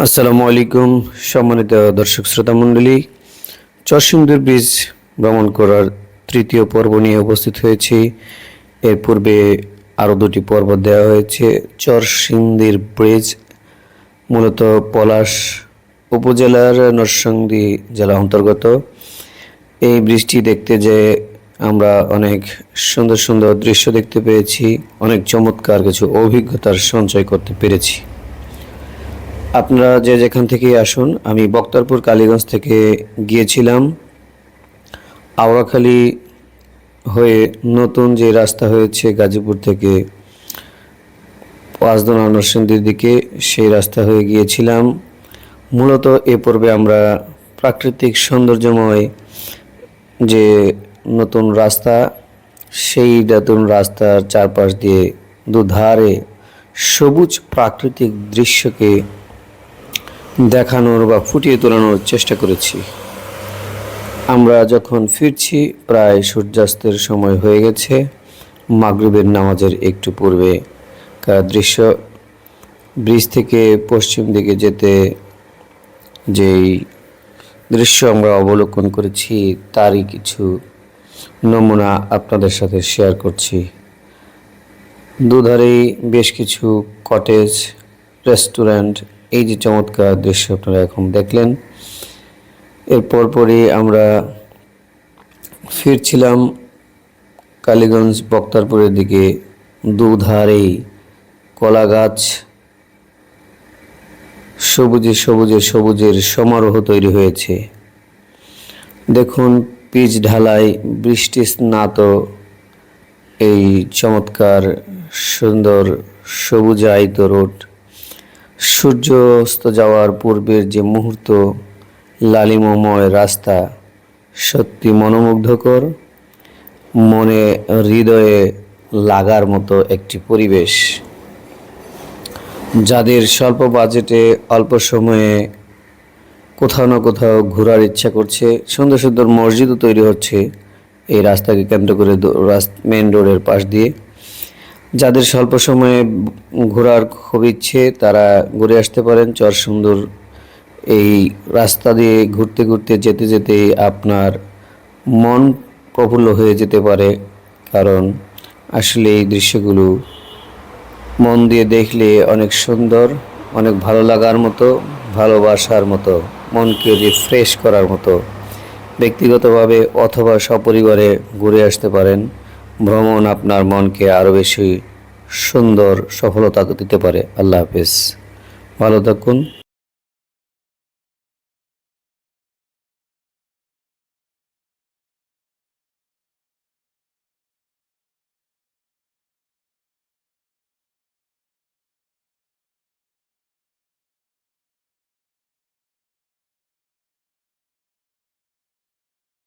আসসালামু আলাইকুম, সম্মানিত দর্শক শ্রোতা মণ্ডলী। চরসিন্দুর ব্রিজ ভ্রমণ করার তৃতীয় পর্ব নিয়ে উপস্থিত হয়েছি। এর পূর্বে আরও দুটি পর্ব দেওয়া হয়েছে। চরসিন্দির ব্রিজ মূলত পলাশ উপজেলার নরসিংদী জেলা অন্তর্গত। এই বৃষ্টি দেখতে যে আমরা অনেক সুন্দর সুন্দর দৃশ্য দেখতে পেয়েছি, অনেক চমৎকার কিছু অভিজ্ঞতার সঞ্চয় করতে পেরেছি। আপনারা যে যেখান থেকে আসুন, আমি বক্তারপুর, কালীগঞ্জ থেকে গিয়েছিলাম। আওড়াখালী হয়ে নতুন যে রাস্তা হয়েছে গাজীপুর থেকে পাঁচদোনা নরসিংদীর দিকে, সেই রাস্তা হয়ে গিয়েছিলাম। মূলত এ পর্বে আমরা প্রাকৃতিক সৌন্দর্যময় যে নতুন রাস্তা, সেই নতুন রাস্তার চারপাশ দিয়ে দুধারে সবুজ প্রাকৃতিক দৃশ্যকে দেখানোর বা ফুটিয়ে তোলানোর চেষ্টা করেছি। আমরা যখন ফিরছি, প্রায় সূর্যাস্তের সময় হয়ে গেছে। মাগরিবের নামাজের একটু পূর্বে কার দৃশ্য, ব্রিজ থেকে পশ্চিম দিকে যেতে যেই দৃশ্য আমরা অবলোকন করেছি, তারই কিছু নমুনা আপনাদের সাথে শেয়ার করছি। দুধারেই বেশ কিছু কটেজ, রেস্টুরেন্ট এই যে চমৎকার দৃশ্য আপনারা এখন দেখলেন। এর পরপরই আমরা ফিরছিলাম কালীগঞ্জ বক্তারপুরের দিকে। দুধারেই কলা গাছ সবুজে সবুজে সবুজের সমারোহ তৈরি হয়েছে। দেখুন, পিচ ঢালাই, বৃষ্টি স্নাত, এই চমৎকার সুন্দর সবুজায়িত রোড। সূর্য অস্ত যাওয়ার পূর্বের যে মুহূর্ত, লালিমময় রাস্তা সত্যি মনোমুগ্ধকর, মনে হৃদয়ে লাগার মতো একটি পরিবেশ। যাদের স্বল্প বাজেটে অল্প সময়ে কোথাও না কোথাও ঘোরার ইচ্ছা করছে, সুন্দর সুন্দর মসজিদও তৈরি হচ্ছে। এই রাস্তাকে কেন্দ্র করে মেন রোডের পাশ দিয়ে যাদের স্বল্প সময়ে ঘোরার খুব ইচ্ছে, তারা ঘুরে আসতে পারেন। চর সুন্দর এই রাস্তা দিয়ে ঘুরতে ঘুরতে, যেতে যেতে আপনার মন প্রফুল্ল হয়ে যেতে পারে। কারণ আসলে এই দৃশ্যগুলো মন দিয়ে দেখলে অনেক সুন্দর, অনেক ভালো লাগার মতো, ভালোবাসার মতো, মনকে রিফ্রেশ করার মতো, ব্যক্তিগতভাবে অথবা সপরিবারে ঘুরে আসতে পারেন। ভ্রমণ আপনার মনকে আরও বেশি সুন্দর সফলতা দিতে পারে। আল্লাহ হাফেজ। ভালো থাকুন।